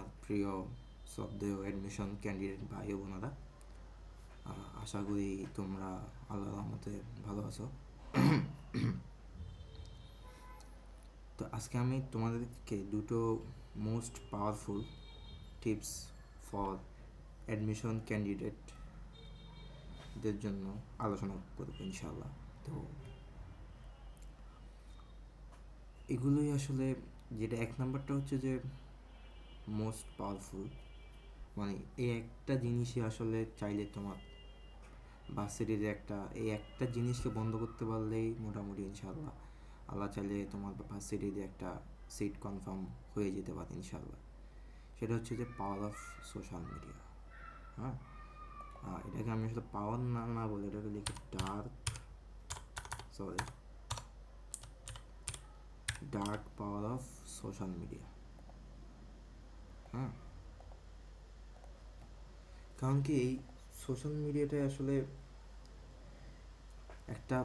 আমার প্রিয় শ্রদ্ধেয় অ্যাডমিশন ক্যান্ডিডেট ভাই বোনেরা আশা করি তোমরা আল্লাহ রহমতে ভালো আছো। তো আজকে আমি তোমাদেরকে দুটো most powerful tips for admission ক্যান্ডিডেটদের জন্য আলোচনা করব ইনশাল্লাহ তো এগুলোই আসলে যেটা এক নাম্বারটা হচ্ছে যে মোস্ট পাওয়ারফুল মানে এই একটা জিনিসই আসলে চাইলে তোমার ভার্সিটির একটা, এই একটা জিনিসকে বন্ধ করতে পারলেই মোটামুটি ইনশাল্লাহ আল্লাহ চাইলে তোমার ভার্সিটির একটা সিট কনফার্ম হয়ে যেতে পারে ইনশাল্লাহ সেটা হচ্ছে যে পাওয়ার অফ সোশ্যাল মিডিয়া হ্যাঁ? এটাকে আমি আসলে পাওয়ার না না বলে এটাকে লিখি dark sorry dark power of social media হ্যাঁ। কারণ কি এই সোশ্যাল মিডিয়াটায় আসলে একটা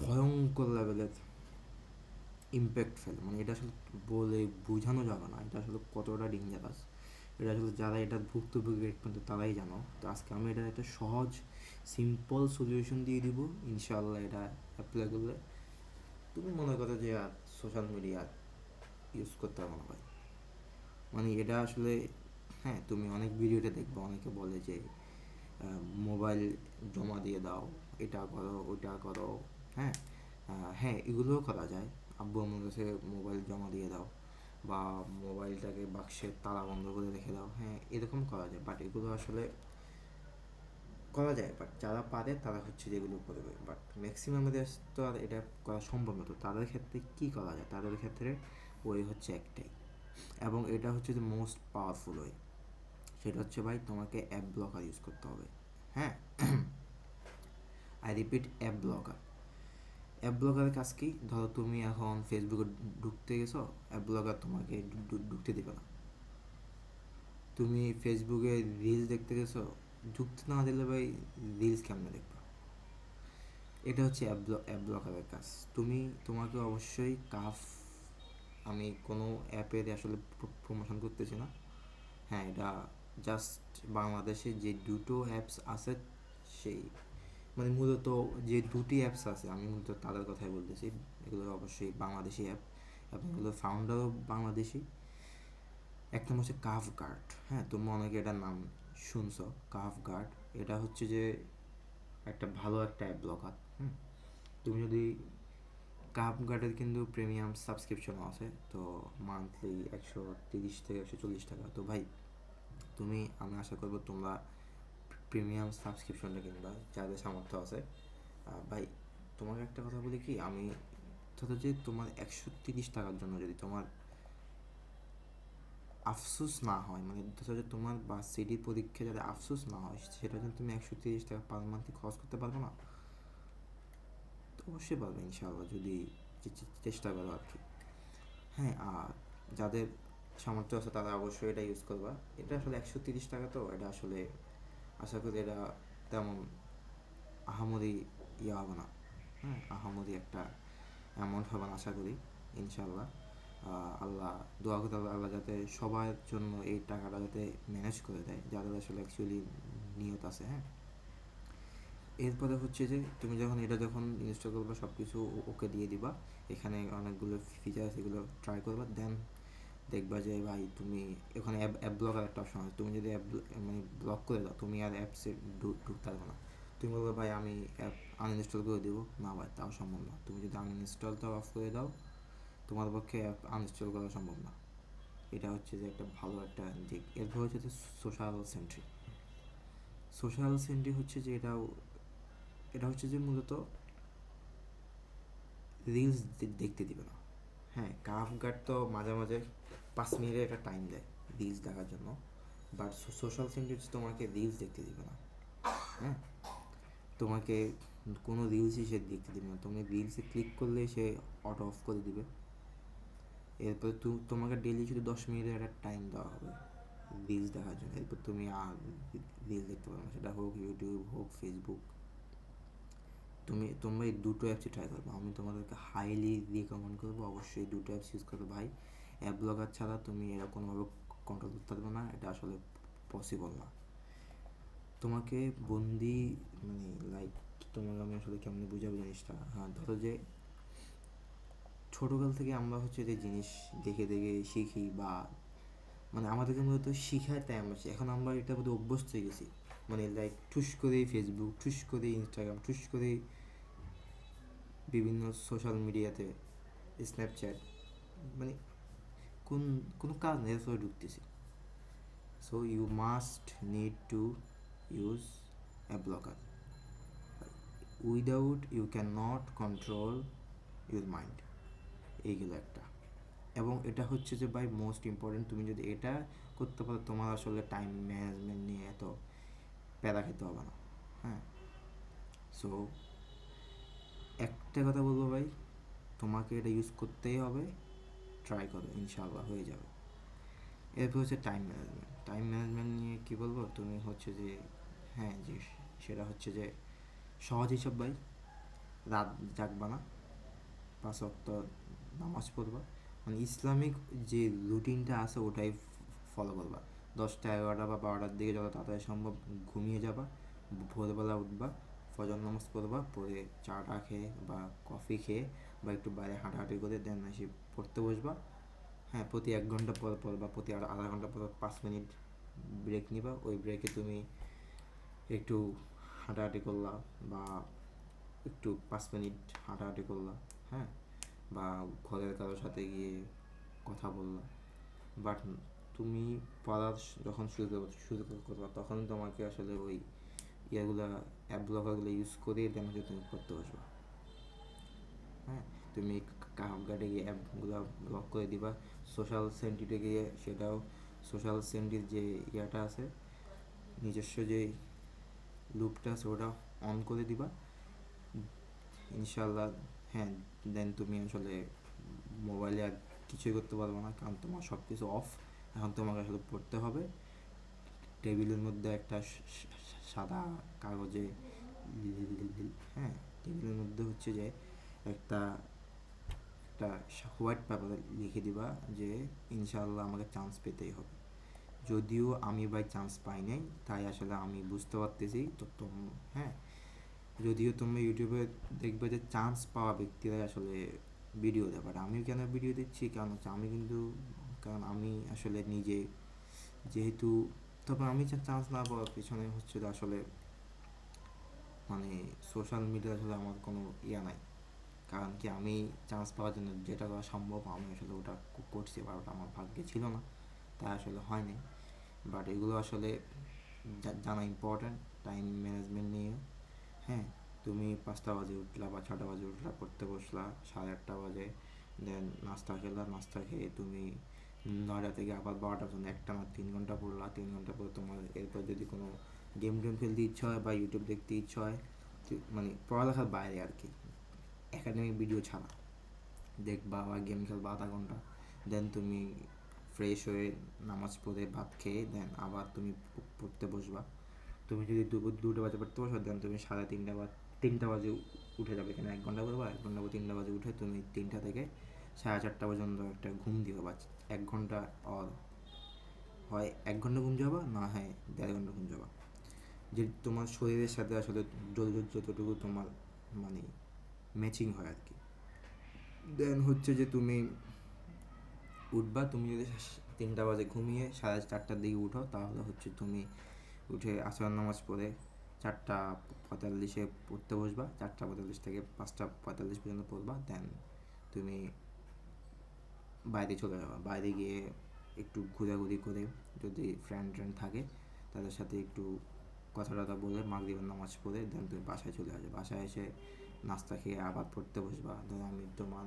ভয়ঙ্কর লেভেলের ইম্প্যাক্ট ফেলে। মানে এটা আসলে বলে বোঝানো যাবে না। এটা আসলে কতটা ডেঞ্জারাস এটা আসলে যারা এটা ভুক্তভোগী কিন্তু তারাই জানো। তো আজকে আমি এটা একটা সহজ সিম্পল সলিউশন দিয়ে দিব। ইনশাল্লাহ এটা অ্যাপ্লাই করলে। তুমি মনে করো যে আর সোশ্যাল মিডিয়া ইউজ করতে হবে না মানে এটা আসলে হ্যাঁ তুমি অনেক ভিডিওতে দেখবে, অনেকে বলে যে মোবাইল জমা দিয়ে দাও, এটা করো ওটা করো হ্যাঁ? হ্যাঁ এগুলোও করা যায়। আব্বু আমার কাছে মোবাইল জমা দিয়ে দাও বা মোবাইলটাকে বাক্সে তালা বন্ধ করে রেখে দাও হ্যাঁ এরকম করা যায়। বাট এগুলো আসলে করা যায়, বাট যারা পারে তারা হচ্ছে যেগুলো করবে। বাট ম্যাক্সিমামের তো আর এটা করা সম্ভব না। তো তাদের ক্ষেত্রে কী করা যায়? তাদের ক্ষেত্রে ওই হচ্ছে একটাই। এবং এটা হচ্ছে যে মোস্ট পাওয়ারফুল ওয়ে সেটা হচ্ছে ভাই তোমাকে অ্যাপ ব্লকার ইউজ করতে হবে। হ্যাঁ? I repeat app blocker app ব্লকারের কাজ কি? ধরো তুমি এখন ফেসবুকে ঢুকতে গেছো অ্যাপ ব্লকার তোমাকে ঢুকতে দেবে না। তুমি ফেসবুকে রিলস দেখতে গেছো, ঢুকতে না দিলে ভাই রিলস কেমনে দেখবা? এটা হচ্ছে অ্যাপ ব্লকারের কাজ। তুমি, তোমাকে অবশ্যই কাফ আমি কোনো অ্যাপের আসলে প্রমোশন করতেছি না। হ্যাঁ এটা জাস্ট বাংলাদেশে যে দুটো অ্যাপস আছে, সেই মানে মূলত যে দুটি অ্যাপস আছে, আমি মূলত তাদের কথাই বলতেছি। এগুলো অবশ্যই বাংলাদেশি অ্যাপ এবং এগুলোর ফাউন্ডারও বাংলাদেশি। এক নম্বর হচ্ছে কাফ গার্ড হ্যাঁ তুমি অনেকে এটার নাম শুনছ কাফ গার্ড এটা হচ্ছে যে একটা ভালো একটা অ্যাপ ব্লকার হুম, তুমি যদি কাপ গার্ডের কিন্তু প্রিমিয়াম সাবস্ক্রিপশন আছে, তো মান্থলি একশো তিরিশ থেকে একশো চল্লিশ টাকা। তো ভাই, তুমি, আমি আশা করব তোমরা প্রিমিয়াম সাবস্ক্রিপশনটা কিনবা, যাদের সামর্থ্য আছে। ভাই, তোমাকে একটা কথা বলি কি, আমি ধরো যে তোমার একশো তিরিশ টাকার জন্য যদি তোমার আফসোস না হয় মানে ধরো যে তোমার বা সিডি পরীক্ষা যাতে আফসোস না হয় সেটা জন্য তুমি একশো তিরিশ টাকা পার মান্থলি খরচ করতে পারবে না? অবশ্যই পারবে ইনশাআল্লাহ, যদি চেষ্টা করো আর কি। হ্যাঁ আর যাদের সামর্থ্য আছে তারা অবশ্যই এটা ইউজ করবা। এটা আসলে একশো তিরিশ টাকা তো, এটা আসলে আশা করি এটা তেমন আহামরি ইয়ে হবে না। হ্যাঁ আহামরি একটা অ্যামাউন্ট হবে না আশা করি ইনশাল্লাহ আল্লাহ দোয়া হবে আল্লাহ যাতে সবার জন্য এই টাকাটা যাতে ম্যানেজ করে দেয়, যাদের আসলে অ্যাকচুয়ালি নিয়ত আছে হ্যাঁ। এরপরে হচ্ছে যে, তুমি যখন এটা যখন ইনস্টল করবে সব কিছু ওকে দিয়ে দিবা। এখানে অনেকগুলো ফিচার এগুলো ট্রাই করবা দেন দেখবা যে, ভাই, তুমি এখানে অ্যাপ অ্যাপ ব্লকার একটা অপশন আছে। তুমি যদি অ্যাপ মানে ব্লক করে দাও, তুমি আর অ্যাপসে ঢুকতে পারবে না। তুমি বলবে, ভাই, আমি অ্যাপ আনইনস্টল করে দেবো। না, ভাই, তাও সম্ভব না। তুমি যদি আনইনস্টলটা অফ করে দাও, তোমার পক্ষে অ্যাপ আনইনস্টল করা সম্ভব না। এটা হচ্ছে যে একটা ভালো একটা দিক। এরপর হচ্ছে যে সোশ্যাল সেন্ট্রি সোশ্যাল সেন্ট্রি হচ্ছে যে এটাও এটা হচ্ছে যে মূলত রিলস দেখতে দিবে না। হ্যাঁ কাফ গার্ড তো মাঝে মাঝে পাঁচ মিনিটের একটা টাইম দেয় রিলস দেখার জন্য। বাট সোশ্যাল সেন্টার তোমাকে রিলস দেখতে দিবে না। হ্যাঁ তোমাকে কোনো রিলসই সে দেখতে দিবে না। তুমি রিলসে ক্লিক করলে সে অটো অফ করে দিবে। এরপর তোমাকে ডেলি শুধু দশ মিনিটের একটা টাইম দেওয়া হবে রিলস দেখার জন্য। এরপর তুমি আর রিলস দেখতে পারবে না। সেটা হোক ইউটিউব হোক ফেসবুক তুমি, তোমরা এই দুটো অ্যাপসই ট্রাই করবে। আমি তোমাদেরকে হাইলি রিকমেন্ড করব, অবশ্যই দুটো অ্যাপস ইউজ করবে ভাই। অ্যাপ ব্লগার ছাড়া তুমি এরকমভাবে কন্ট্রোল করতে পারবে না, এটা আসলে পসিবল না। তোমাকে বন্দি মানে লাইক তোমাকে আমি আসলে কেমনি বুঝাবো জিনিসটা? হ্যাঁ ধরো যে ছোটোকাল থেকে আমরা হচ্ছে যে জিনিস দেখে দেখে শিখি বা মানে আমাদেরকে মূলত শিখায় তাই আমরা এখন আমরা এটা প্রতি অভ্যস্ত হয়ে গেছি। মানে লাইক ঠুস করেই ফেসবুক ঠুস করেই ইনস্টাগ্রাম ঠুস করেই বিভিন্ন সোশ্যাল মিডিয়াতে স্ন্যাপচ্যাট মানে কোন, কোনো কাজ নেই সবাই ঢুকতেছি? So you must need to use app blocker without you can not control your mind এইগুলো একটা। এবং এটা হচ্ছে যে বাই মোস্ট ইম্পর্টেন্ট তুমি যদি এটা করতে পারো, তোমার আসলে টাইম ম্যানেজমেন্ট নিয়ে এত প্যারা খেতে হবে না। হ্যাঁ। সো একটা কথা বলব ভাই, তোমাকে এটা ইউজ করতেই হবে ট্রাই করো, ইনশাআল্লাহ হয়ে যাবে। এরপর হচ্ছে টাইম ম্যানেজমেন্ট টাইম ম্যানেজমেন্ট নিয়ে কী বলব? তুমি হচ্ছে যে হ্যাঁ যে সেটা হচ্ছে যে, সহজ হিসাব ভাই। রাত জাগবা না, পাঁচ অক্ত নামাজ পড়বা। মানে ইসলামিক যে রুটিনটা আছে, ওটাই ফলো করবা। দশটা এগারোটা বা বারোটার দিকে যত তাড়াতাড়ি সম্ভব ঘুমিয়ে যাবা, ভোরবেলা উঠবা, ফজর নামাজ পড়বা পরে চাটা খেয়ে বা কফি খেয়ে বা একটু বাইরে হাঁটাহাঁটি করে দেন এসে পড়তে বসবা। হ্যাঁ প্রতি এক ঘণ্টা পর পর বা প্রতি আধা ঘণ্টা পর পাঁচ মিনিট ব্রেক নিবা। ওই ব্রেকে তুমি একটু হাঁটাহাঁটি করলা বা একটু পাঁচ মিনিট হাঁটাহাঁটি করলা হ্যাঁ? বা ঘরের কারোর সাথে গিয়ে কথা বললা। বাট তুমি পড়া যখন শুরু করব, শুরু করবা, তখন তোমাকে আসলে ওই ইয়েগুলা অ্যাপ ব্লকারগুলো ইউজ করে দেন তুমি করতে বসবা। হ্যাঁ? তুমি কাহাবগাটে গিয়ে অ্যাপগুলো ব্লক করে দিবা। সোশ্যাল সেন্টিতে গিয়ে সেটাও সোশ্যাল সেন্টির যে ইয়াটা আছে, নিজস্ব যে লুপটা আছে, ওটা অন করে দিবা। ইনশাল্লাহ হ্যাঁ দেন তুমি আসলে মোবাইলে আর কিছুই করতে পারবে না, কারণ তোমার সব কিছু অফ এখন তোমাকে আসলে পড়তে হবে। টেবিলের মধ্যে একটা সাদা কাগজে হ্যাঁ টেবিলের মধ্যে হচ্ছে যে একটা একটা হোয়াইট পেপারে লিখে দিবা যে ইনশাআল্লাহ আমাকে চান্স পেতেই হবে। যদিও আমি বাই চান্স পাই নাই, তাই আসলে আমি বুঝতে পারতেছি তো হ্যাঁ। যদিও তুমি ইউটিউবে দেখবে যে চান্স পাওয়া ব্যক্তিরাই আসলে ভিডিও দেয় বাট আমি কেন ভিডিও দিচ্ছি? কারণ হচ্ছে আমি কিন্তু কারণ আমি আসলে নিজে যেহেতু, তবে আমি চান্স না পাওয়ার পিছনে হচ্ছে আসলে মানে সোশ্যাল মিডিয়া আসলে আমার কোনো ইয়া নাই। কারণ কি আমি চান্স পাওয়ার জন্য যেটা করা সম্ভব আমি আসলে ওটা করছি বা ওটা আমার ভাগ্যে ছিল না, তাই আসলে হয়নি। বাট এগুলো আসলে জানা ইম্পর্ট্যান্ট টাইম ম্যানেজমেন্ট নিয়ে। হ্যাঁ তুমি পাঁচটা বাজে উঠলা বা ছটা বাজে উঠলা, পড়তে বসলা, সাড়ে আটটা বাজে দেন নাস্তা খেলা, নাস্তা খেয়ে তুমি নয়টা থেকে আবার বারোটা পর্যন্ত একটা না তিন ঘণ্টা পড়লা তিন ঘণ্টা পর তোমার এরপর যদি কোনো গেম টেম খেলতে ইচ্ছা হয় বা ইউটিউব দেখতে ইচ্ছা হয় মানে পড়ালেখার বাইরে আর কি। একাডেমিক ভিডিও ছাড়া। দেখবা বা গেম খেলবা আধা ঘণ্টা দেন তুমি ফ্রেশ হয়ে নামাজ পড়ে ভাত খেয়ে দেন আবার তুমি পড়তে বসবা। তুমি যদি দুপুর দুটো বাজে পড়তে বসো দেন তুমি সাড়ে তিনটা বা তিনটা বাজে উঠে যাবে। এখানে এক ঘণ্টা পড়বা, এক ঘণ্টা বা তিনটা বাজে উঠে তুমি তিনটা থেকে সাড়ে চারটা পর্যন্ত একটা ঘুম দিবে বা এক ঘণ্টা অর হয় এক ঘণ্টা ঘুম যাবা না হয় দেড় ঘণ্টা ঘুম যাবা যে তোমার শরীরের সাথে আসলে যতটুকু তোমার মানে ম্যাচিং হয় আর কি। দেন হচ্ছে যে তুমি উঠবা, তুমি যদি তিনটা বাজে ঘুমিয়ে সাড়ে চারটার দিকে উঠো, তাহলে হচ্ছে তুমি উঠে আসর নামাজ পড়ে চারটা পঁয়তাল্লিশে পড়তে বসবা, চারটা পঁয়তাল্লিশ থেকে পাঁচটা পঁয়তাল্লিশ পর্যন্ত পড়বা দেন তুমি বাইরে চলে যাবা বাইরে গিয়ে একটু ঘোরাঘুরি করে যদি ফ্রেন্ড ট্রেন্ড থাকে, তাদের সাথে একটু কথা টথা বলে মাগরিবের নামাজ পড়ে দেন তুমি বাসায় চলে আসবে। বাসায় এসে নাস্তা খেয়ে আবার পড়তে বসবা। ধরো আমি তোমার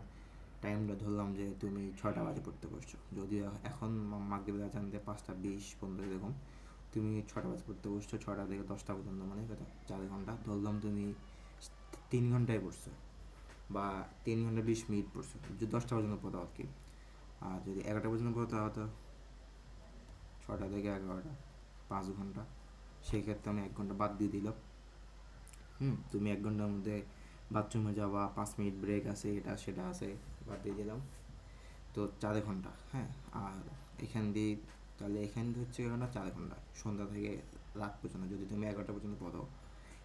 টাইমটা ধরলাম যে তুমি ছটা বাজে পড়তে বসছো। যদিও এখন মাগরিবের দিয়ে পাঁচটা বিশ পনেরো এরকম, তুমি ছটা বাজে পড়তে বসছো ছটা থেকে দশটা পর্যন্ত মানে কত? চার ঘণ্টা। ধরলাম তুমি তিন ঘন্টায় পড়ছো বা তিন ঘণ্টা বিশ মিনিট পড়ছো। দশটা পর্যন্ত পড়ো আর কি। আর যদি এগারোটা পর্যন্ত পড়ো তাহলে তো ছটা থেকে এগারোটা, পাঁচ ঘণ্টা। সেই ক্ষেত্রে আমি এক ঘণ্টা বাদ দিয়ে দিলাম। হুম, তুমি এক ঘণ্টার মধ্যে বাথরুমে যাওয়া পাঁচ মিনিট ব্রেক আছে, এটা সেটা আছে, বাদ দিয়ে দিলাম। তো চার ঘণ্টা হ্যাঁ? আর এখান দিয়ে, তাহলে এখান দিয়ে হচ্ছে ঘণ্টা চার ঘণ্টা, সন্ধ্যা থেকে রাত পর্যন্ত। যদি তুমি এগারোটা পর্যন্ত পড়ো,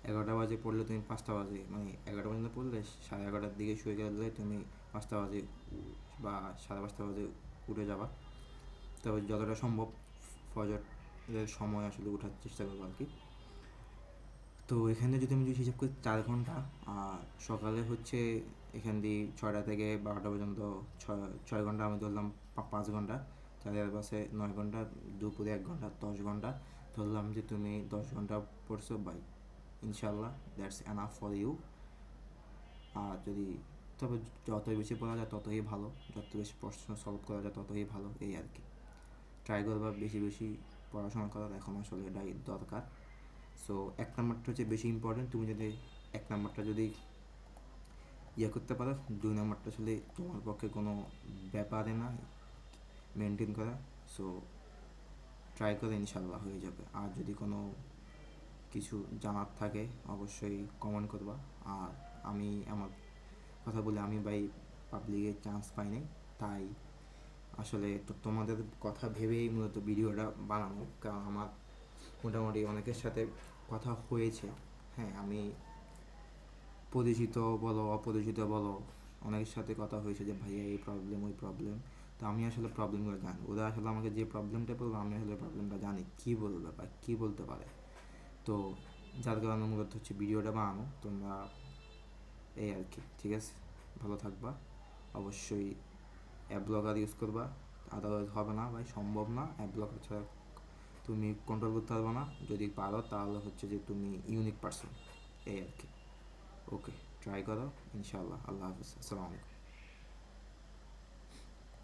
এগারোটা বাজে পড়লে তুমি পাঁচটা বাজে মানে এগারোটা পর্যন্ত পড়লে সাড়ে এগারোটার দিকে শুয়ে গেলে তুমি পাঁচটা বাজে বা সাড়ে পাঁচটা বাজে উঠে যাবা তবে যতটা সম্ভব ফজরের সময় আসলে ওঠার চেষ্টা করব আর কি তো এখানে যদি আমি যদি হিসাব করি চার ঘণ্টা, আর সকালে হচ্ছে এখান দিয়ে ছয়টা থেকে বারোটা পর্যন্ত ছয় ছয় ঘণ্টা আমি ধরলাম পাঁচ ঘণ্টা চারের পাশে নয় ঘণ্টা, দুপুরে এক ঘণ্টা, দশ ঘণ্টা। ধরলাম যে তুমি দশ ঘণ্টা পড়ছো বাই ইনশাল্লাহ দ্যাটস এনাফ ফর ইউ আর যদি তবে যতই বেশি পড়া যায় ততই ভালো, যত বেশি প্রশ্ন সলভ করা যায় ততই ভালো, এই আর কি। ট্রাই করবা, বেশি বেশি পড়াশোনা করার এখন আসলে এটাই দরকার। সো এক নাম্বারটা হচ্ছে বেশি ইম্পর্টেন্ট তুমি যদি এক নাম্বারটা যদি ইয়ে করতে পারো, দুই নাম্বারটা আসলে তোমার পক্ষে কোনো ব্যাপারে না মেনটেন করা। সো ট্রাই করে ইনশাল্লাহ হয়ে যাবে। আর যদি কোনো কিছু জানার থাকে, অবশ্যই কমেন্ট করবা। আর আমি আমার কথা বলে আমি ভাই পাবলিকে চান্স পাইনি তাই আসলে তো তোমাদের কথা ভেবেই মূলত ভিডিওটা বানানো, কারণ আমার মোটামুটি অনেকের সাথে কথা হয়েছে। হ্যাঁ আমি পরিচিত বলো, অপরিচিত বলো, অনেকের সাথে কথা হয়েছে যে, ভাইয়া, এই প্রবলেম ওই প্রবলেম তো আমি আসলে প্রবলেমগুলো জানি। ওরা আসলে আমাকে যে প্রবলেমটা বলব আমি আসলে প্রবলেমটা জানি। কী বলবে বা কী বলতে পারে? তো যার কারণে মূলত হচ্ছে ভিডিওটা বানানো। তোমরা এই আর কি, ঠিক আছে? ভালো থাকবা। অবশ্যই অ্যাপ ব্লগার ইউজ করবা। আদারওয়াইজ হবে না ভাই, সম্ভব না অ্যাপ ব্লগার ছাড়া তুমি কন্ট্রোল করতে পারবে না। যদি পারো তাহলে হচ্ছে যে তুমি ইউনিক পার্সন এই আর কি। ওকে ট্রাই করো। ইনশাআল্লাহ, আল্লাহ হাফিজ। আসসালামু আলাইকুম।